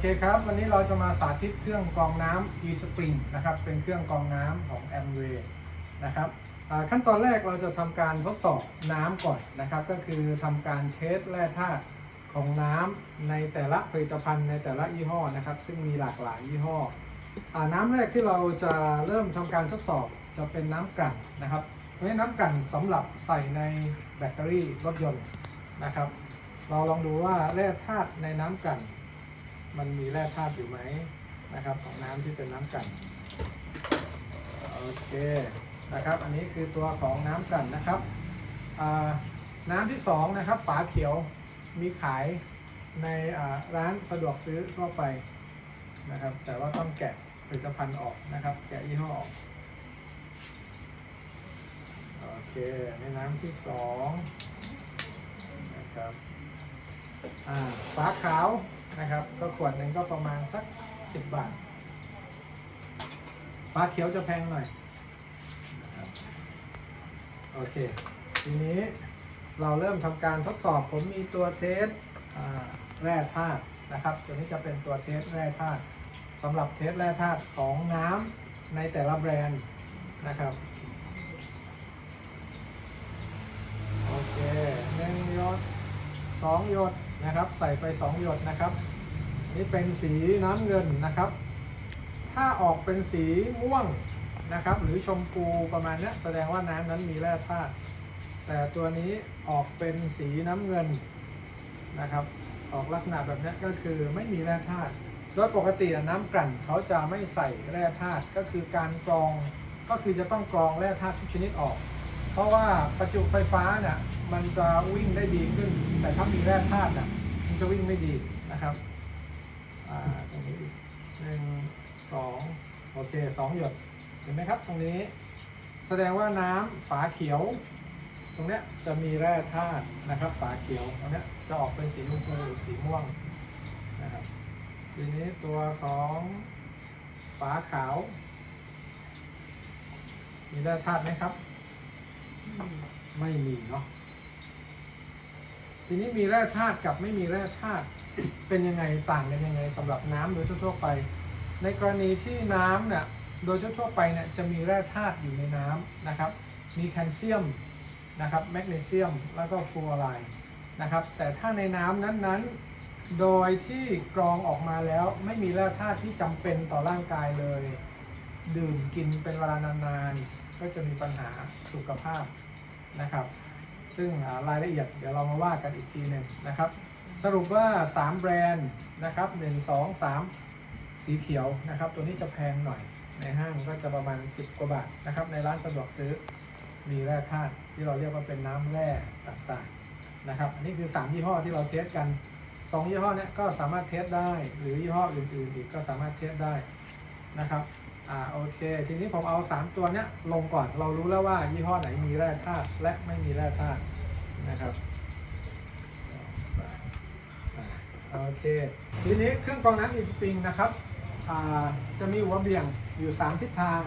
เคครับ วันนี้เราจะมาสาธิตเครื่องกรองน้ำ e-spring นะครับ เป็นเครื่องกรองน้ำของ Amway นะครับขั้นตอนแรกเราจะทำการทดสอบน้ำก่อนนะครับ ก็คือทำการเทสแร่ธาตุของน้ำในแต่ละผลิตภัณฑ์ในแต่ละยี่ห้อนะครับ ซึ่งมีหลากหลายยี่ห้ออน้ำแรกที่เราจะเริ่มทำการทดสอบจะเป็นน้ำกลั่นนะครับเพราะฉะนั้นน้ำกลั่นสำหรับใส่ในแบตเตอรี่รถยนต์นะครับ เราลองดูว่าแร่ธาตุในน้ำกลั่น มันมีแร่ธาตุอยู่ไหมนะครับของน้ำที่เป็นน้ำกันโอเคนะครับอันนี้คือตัวของน้ำกันนะครับน้ำที่สองนะครับฝาเขียวมีขายในร้านสะดวกซื้อทั่วไปนะครับ แต่ว่าต้องแกะผลิตภัณฑ์ออกนะครับ แกะยี่ห้อออกโอเคในน้ำที่สองนะครับฝาขาว นะครับ ก็ขวดหนึ่งก็ประมาณสัก 10 บาทฝาเขียวจะแพงหน่อยนะครับโอเค ทีนี้เราเริ่มทำการทดสอบผมมีตัวเทสแร่ธาตุนะครับ ตัวนี้จะเป็นตัวเทสแร่ธาตุสำหรับเทสแร่ธาตุของน้ำในแต่ละแบรนด์นะครับโอเคหนึ่งหยดสองหยด นะครับ ใส่ไปสองหยดนะครับ นี่เป็นสีน้ำเงินนะครับ ถ้าออกเป็นสีม่วงนะครับ หรือชมพูประมาณนี้แสดงว่าน้ำนั้นมีแร่ธาตุแต่ตัวนี้ออกเป็นสีน้ำเงินนะครับ ออกลักษณะแบบนี้ก็คือไม่มีแร่ธาตุโดยปกติน้ำกลั่นเขาจะไม่ใส่แร่ธาตุก็คือการกรองก็คือจะต้องกรองแร่ธาตุทุกชนิดออก เพราะว่าประจุไฟฟ้าเนี่ย มันจะวิ่งได้ดีขึ้น แต่ถ้ามีแร่ธาตุน่ะมันจะวิ่งไม่ดีนะครับอ่าตรงนี้หนึ่งสองโอเคสองหยดเห็นไหมครับตรงนี้ แสดงว่าน้ำฝาเขียว ตรงเนี้ยจะมีแร่ธาตุนะครับ ฝาเขียวตรงเนี้ยจะออกเป็นสีชมพูหรือสีม่วงนะครับทีนี้ตัวของฝาขาว มีแร่ธาตุไหมครับ ไม่มีเนาะ ทีนี้มีแร่ธาตุกับไม่มีแร่ธาตุเป็นยังไงต่างกันยังไงสำหรับน้ำโดยทั่วไป ในกรณีที่น้ำเนี่ยโดยทั่วไปเนี่ยจะมีแร่ธาตุอยู่ในน้ำนะครับ มีแคลเซียมนะครับแมกนีเซียมแล้วก็ฟลูออไรด์นะครับ แต่ถ้าในน้ำนั้นๆ โดยที่กรองออกมาแล้วไม่มีแร่ธาตุที่จำเป็นต่อร่างกายเลย ดื่มกินเป็นเวลานานๆก็จะมีปัญหาสุขภาพนะครับ ซึ่งรายละเอียดเดี๋ยวเรามาว่ากันอีกทีหนึ่งนะครับ สรุปว่า 3 แบรนด์นะครับ1 2 3 สีเขียวนะครับ ตัวนี้จะแพงหน่อยในห้างก็จะประมาณ 10 กว่าบาทนะครับ ในร้านสะดวกซื้อมีแร่ธาตุที่เราเรียกว่าเป็นน้ำแร่ต่างๆนะครับอันนี้คือ 3 ยี่ห้อที่เราเทสกัน 2 ยี่ห้อเนี้ยก็สามารถเทสได้ หรือยี่ห้ออื่นๆอีกก็สามารถเทสได้นะครับ อ่าโอเค ทีนี้ผมเอา 3 ตัวเนี้ยลงก่อนเรารู้แล้วว่ายี่ห้อไหนมีแร่ธาตุและไม่มีแร่ธาตุนะครับโอเค ทีนี้เครื่องกรองน้ำอีสปริงนะครับอ่าจะมีหัวเบี่ยงอยู่ 3 ทิศทาง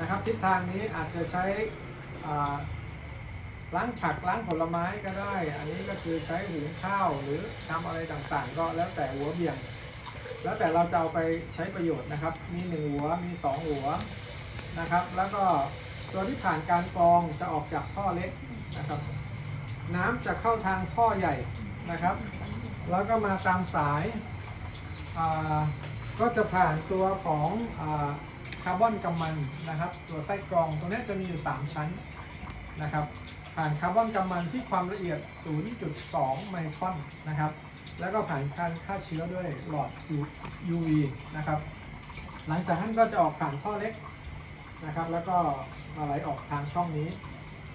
นะครับ ทิศทางนี้อาจจะใช้อ่าล้างผักล้างผลไม้ก็ได้ อันนี้ก็คือใช้หุงข้าวหรือทำอะไรต่างๆ ก็แล้วแต่หัวเบี่ยง แล้วแต่เราจะเอาไปใช้ประโยชน์นะครับ มีหนึ่งหัวมีสองหัวนะครับ แล้วก็ตัวที่ผ่านการกรองจะออกจากท่อเล็กนะครับ น้ำจะเข้าทางท่อใหญ่นะครับ แล้วก็มาตามสายาก็จะผ่านตัวของคาร์บอนกำมันนะครับ ตัวไส้กรองตรงนี้จะมีอยู่ 3 ชั้นนะครับ ผ่านคาร์บอนกำมันที่ความละเอียด 0.2 ไมครอนนะครับ แล้วก็ผ่านการฆ่าเชื้อด้วยหลอด UV นะครับ หลังจากนั้นก็จะออกผ่านท่อเล็กนะครับ แล้วก็มาไหลออกทางช่องนี้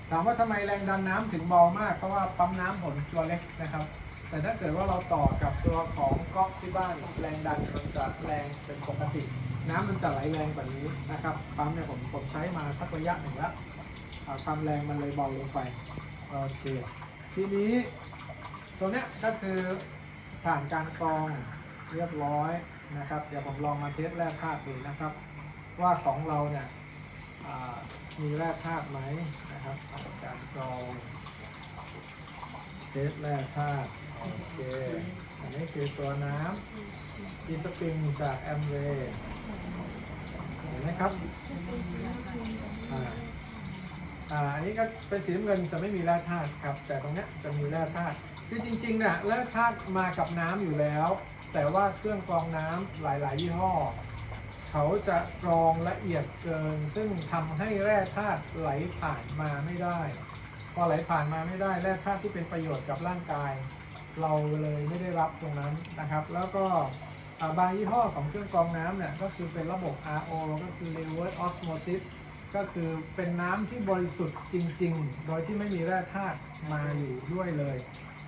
ถามว่าทำไมแรงดันน้ำถึงเบามาก เพราะว่าปั๊มน้ำผลตัวเล็กนะครับ แต่ถ้าเกิดว่าเราต่อกับตัวของก๊อกที่บ้านแรงดันมันจะแรงเป็นปกติ น้ำมันจะไหลแรงกว่านี้นะครับปั๊มเนี่ยผมผมใช้มาสักระยะหนึ่งแล้วความแรงมันเลยเบาลงไปโอเคทีนี้ตัวเนี้ยก็คือ ผ่านการกรองเรียบร้อยนะครับ เดี๋ยวผมลองมาเทสแร่ธาตุดูนะครับ ว่าของเราเนี่ยมีแร่ธาตุไหมนะครับการกรองเทสแร่ธาตุโอเคอันนี้คือตัวน้ำอีสปริงจากแอมเวย์เห็นไหมครับอ่าอ่าอันนี้ก็เป็นสีน้ำเงินจะไม่มีแร่ธาตุครับ แต่ตรงเนี้ยจะมีแร่ธาตุ คือจริงๆเนี่ยแร่ธาตุมากับน้ำอยู่แล้ว แต่ว่าเครื่องกรองน้ำหลาย ๆ ยี่ห้อ เขาจะกรองละเอียดเกิน ซึ่งทำให้แร่ธาตุไหลผ่านมาไม่ได้ พอไหลผ่านมาไม่ได้แร่ธาตุที่เป็นประโยชน์กับร่างกาย เราเลยไม่ได้รับตรงนั้นนะครับ แล้วก็อ่าบางยี่ห้อของเครื่องกรองน้ำเนี่ยก็คือเป็นระบบ RO ก็คือ reverse osmosis ก็คือเป็นน้ำที่บริสุทธิ์จริง ๆ โดยที่ไม่มีแร่ธาตุมาอยู่ด้วยเลย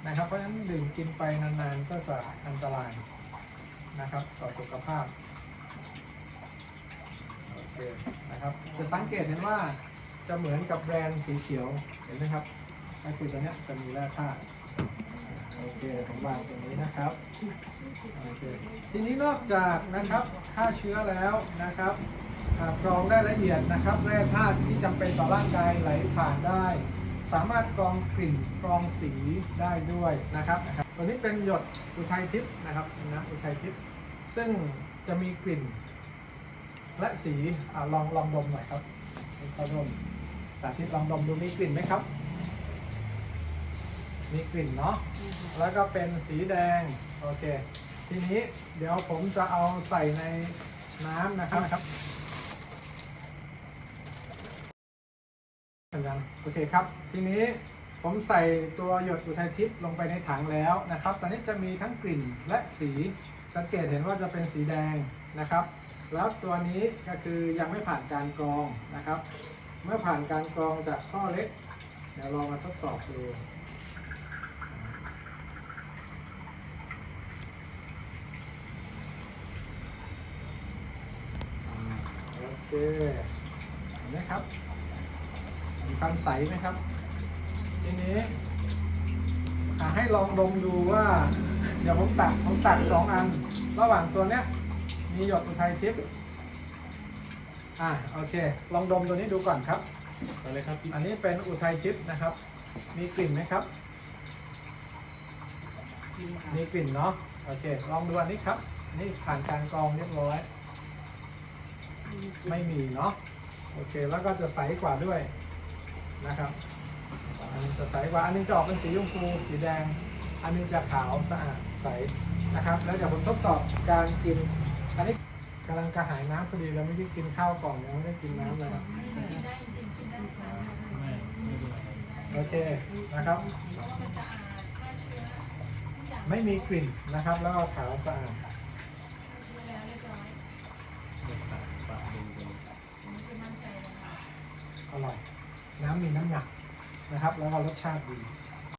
นะครับ เพราะฉะนั้นดื่มกินไปนานๆก็จะอันตรายนะครับ ต่อสุขภาพโอเคนะครับจะสังเกตเห็นว่าจะเหมือนกับแบรนด์สีเขียวเห็นไหมครับก็คือตัวเนี้ยจะมีแร่ธาตุโอเคผมวางตรงนี้นะครับโอเคทีนี้นอกจากนะครับฆ่าเชื้อแล้วนะครับกรองได้ละเอียดนะครับ แร่ธาตุที่จำเป็นต่อร่างกายไหลผ่านได้ สามารถกรองกลิ่นกรองสีได้ด้วยนะครับนะครับตัวนี้เป็นหยดอุทัยทิพย์นะครับน้ำอุทัยทิพย์ซึ่งจะมีกลิ่น และสีอลองลองดมหน่อยครับลองดมสาธิตลองดมดูมีกลิ่นไหมครับ มีกลิ่นเนาะแล้วก็เป็นสีแดงโอเค ทีนี้เดี๋ยวผมจะเอาใส่ในน้ำนะครับนะครับเหมื อนกันโอเคครับ ทีนี้ผมใส่ตัวหยดอุทัยทิพย์ลงไปในถังแล้วนะครับ ตอนนี้จะมีทั้งกลิ่นและสีสังเกตเห็นว่าจะเป็นสีแดงนะครับ แล้วตัวนี้ก็คือยังไม่ผ่านการกรองนะครับ เมื่อผ่านการกรองจากข้อเล็กเดี๋ยวลองมาทดสอบดูโอเคเห็นไหมครับ มีความใสไหมครับ ทีนี้อ่าให้ลองดมดูว่า เดี๋ยวผมตักผมตักสองอัน ระหว่างตัวเนี้ย มีหยดอุทัยทิพย์อ่าโอเค ลองดมตัวนี้ดูก่อนครับ ไปเลยครับพี่อันนี้เป็นอุทัยทิพย์นะครับ มีกลิ่นไหมครับ มีกลิ่นเนาะโอเค ลองดูอันนี้ครับ นี่ผ่านการกรองเรียบร้อย ไม่มีเนาะโอเค แล้วก็จะใสกว่าด้วย นะครับอันนี้จะใสกว่าอันนี้จะออกเป็นสีชมพูสีแดง อันนี้จะขาวสะอาดใสนะครับ แล้วเดี๋ยวผมทดสอบการกิน อันนี้กำลังกระหายน้ำพอดีเราไม่ได้กินข้าวกล่องยังไม่ได้กินน้ำเลยครับไม่ไม่เป็นไรโอเคนะครับ ไม่มีกลิ่นนะครับ แล้วก็ขาวสะอาดปากดูดูอร่อย น้ำมีน้ำหนักนะครับ แล้วก็รสชาติดี